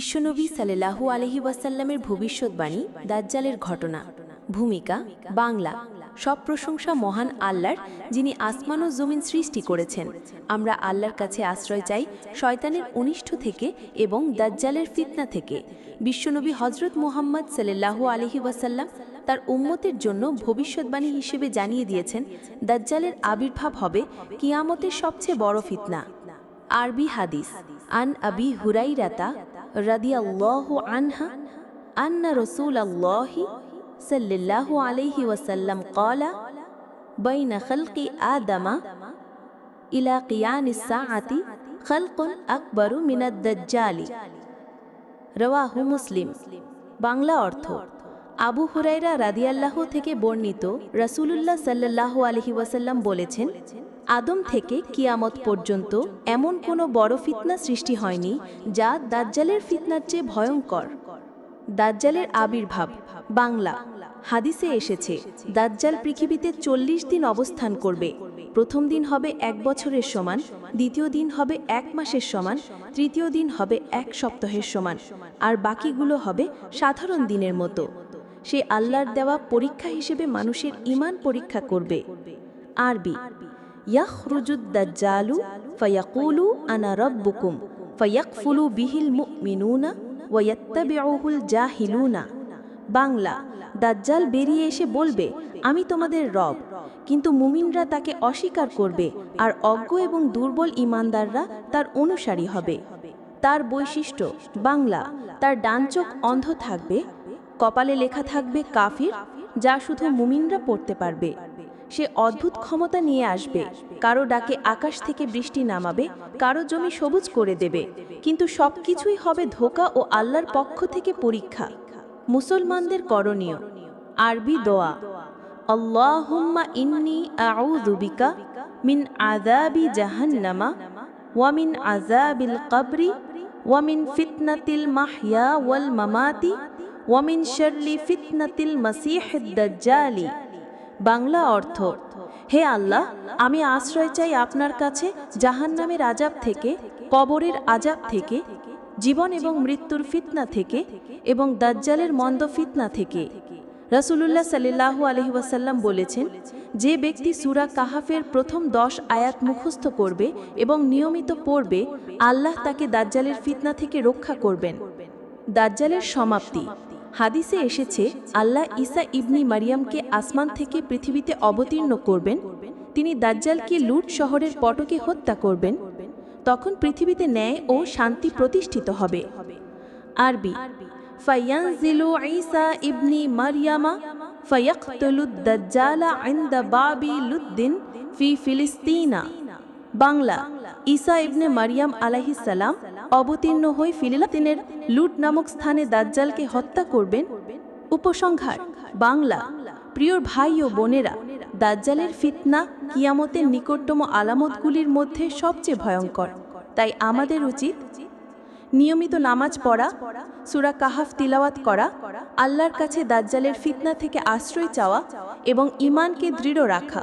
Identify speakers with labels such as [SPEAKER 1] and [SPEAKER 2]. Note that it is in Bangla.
[SPEAKER 1] বিশ্বনবী সাল্লাহু আলহি ওয়াসাল্লামের ভবিষ্যৎবাণী, দাজ্জালের ঘটনা, ভূমিকা, বাংলা, সব প্রশংসা মহান আল্লাহর যিনি আসমান ও জমিন সৃষ্টি করেছেন। আমরা আল্লাহর কাছে আশ্রয় চাই শয়তানের অনিষ্ঠ থেকে এবং দাজ্জালের ফিতনা থেকে। বিশ্বনবী হজরত মোহাম্মদ সাল্লাহু আলহি ওয়াসাল্লাম তার উম্মতের জন্য ভবিষ্যৎবাণী হিসেবে জানিয়ে দিয়েছেন, দাজ্জালের আবির্ভাব হবে কিয়ামতের সবচেয়ে বড় ফিতনা। আরবি হাদিস, আন আবি হুরাইরাতা রাদিয়াল্লাহু আনহা আন্না রসুলাল্লাহি সাল্লাল্লাহু আলাইহি ওয়াসাল্লাম ক্বালা, বাইনা খালকি আদামা ইলা কিয়ানিস সাআতি খালকুন আকবরু মিনাদ দাজ্জালি। রওয়াহু মুসলিম। বাংলা অর্থ, আবু হুরাইরা রাদিয়াল্লাহু থেকে বর্ণিত রাসূলুল্লাহ সাল্লাল্লাহু আলাইহি ওয়াসাল্লাম বলেছেন আদম থেকে কিয়ামত পর্যন্ত এমন কোনো বড় ফিতনা সৃষ্টি হয়নি যা দাজ্জালের ফিতনার চেয়ে ভয়ঙ্কর। দাজ্জালের আবির্ভাব, বাংলা, হাদিসে এসেছে, দাজ্জাল পৃথিবীতে চল্লিশ দিন অবস্থান করবে। প্রথম দিন হবে এক বছরের সমান, দ্বিতীয় দিন হবে এক মাসের সমান, তৃতীয় দিন হবে এক সপ্তাহের সমান, আর বাকিগুলো হবে সাধারণ দিনের মতো। সে আল্লাহর দেওয়া পরীক্ষা হিসেবে মানুষের ইমান পরীক্ষা করবে। আরবি ইয়াখরুজুদ্দাজ্জালু ফায়াকুলু আনা রব্বুকুম ফায়াকফুলু বিহিল মুমিনুনা ওয়াত্তাবিউহুল জাহিলুনা বাংলা, দাজ্জাল বেরিয়ে এসে বলবে, আমি তোমাদের রব। কিন্তু মুমিনরা তাকে অস্বীকার করবে আর অজ্ঞ এবং দুর্বল ইমানদাররা তার অনুসারী হবে। তার বৈশিষ্ট্য, বাংলা, তার ডান চোখ অন্ধ থাকবে, কপালে লেখা থাকবে কাফির, যা শুধু মুমিনরা পড়তে পারবে। সে অদ্ভুত ক্ষমতা নিয়ে আসবে। কারও ডাকে আকাশ থেকে বৃষ্টি নামাবে, কারও জমি সবুজ করে দেবে। কিন্তু সব কিছুই হবে ধোকা ও আল্লাহর পক্ষ থেকে পরীক্ষা। মুসলমানদের করণীয়, আরবি দোয়া। আল্লাহুম্মা ইন্নি আউযু বিকা মিন আযাবি জাহান্নামা ওয়া মিন আযাবিল কবরি ওয়া মিন ফিতনাতিল মাহইয়া ওয়াল মামাতি ওয়া মিন শাররি ফিতনাতিল মাসিহিদ দাজ্জালি। বাংলা অর্থ। হে আল্লাহ, আমি আশ্রয় চাই আপনার কাছে জাহান্নামের আজাব থেকে, কবরের আজাব থেকে, জীবন এবং মৃত্যুর ফিতনা থেকে এবং দাজ্জালের মন্দ ফিতনা থেকে। রাসূলুল্লাহ সাল্লাল্লাহু আলহি ওয়াসাল্লাম বলেছেন, যে ব্যক্তি সুরা কাহাফের প্রথম দশ আয়াত মুখস্থ করবে এবং নিয়মিত পড়বে, আল্লাহ তাকে দাজ্জালের ফিতনা থেকে রক্ষা করবেন। দাজ্জালের সমাপ্তি। হাদিসে এসেছে, আল্লাহ ঈসা ইবনি মারিয়ামকে আসমান থেকে পৃথিবীতে অবতীর্ণ করবেন, তিনি দাজ্জালকে লুট শহরের পটকে হত্যা করবেন, তখন পৃথিবীতে ন্যায় ও শান্তি প্রতিষ্ঠিত হবে। আরবি ফায়ানজিলু ঈসা ইবনি মারিয়ামা ফায়াকতুলুদ দাজ্জালা ইনদা বাবি লুদ্দিন ফি ফিলিস্তিনা। বাংলা ঈসা ইবনে মারিয়াম আলাইহিস সালাম অবতীর্ণ হয়ে ফিলিস্তিনের লুট নামক স্থানে দাজ্জালকে হত্যা করবেন। উপসংহার, বাংলা, প্রিয় ভাই ও বোনেরা, দাজ্জালের ফিতনা কিয়ামতের নিকটতম আলামতগুলির মধ্যে সবচেয়ে ভয়ঙ্কর। তাই আমাদের উচিত নিয়মিত নামাজ পড়া, সুরা কাহাফ তিলাওয়াত করা, আল্লাহর কাছে দাজ্জালের ফিতনা থেকে আশ্রয় চাওয়া এবং ইমানকে দৃঢ় রাখা।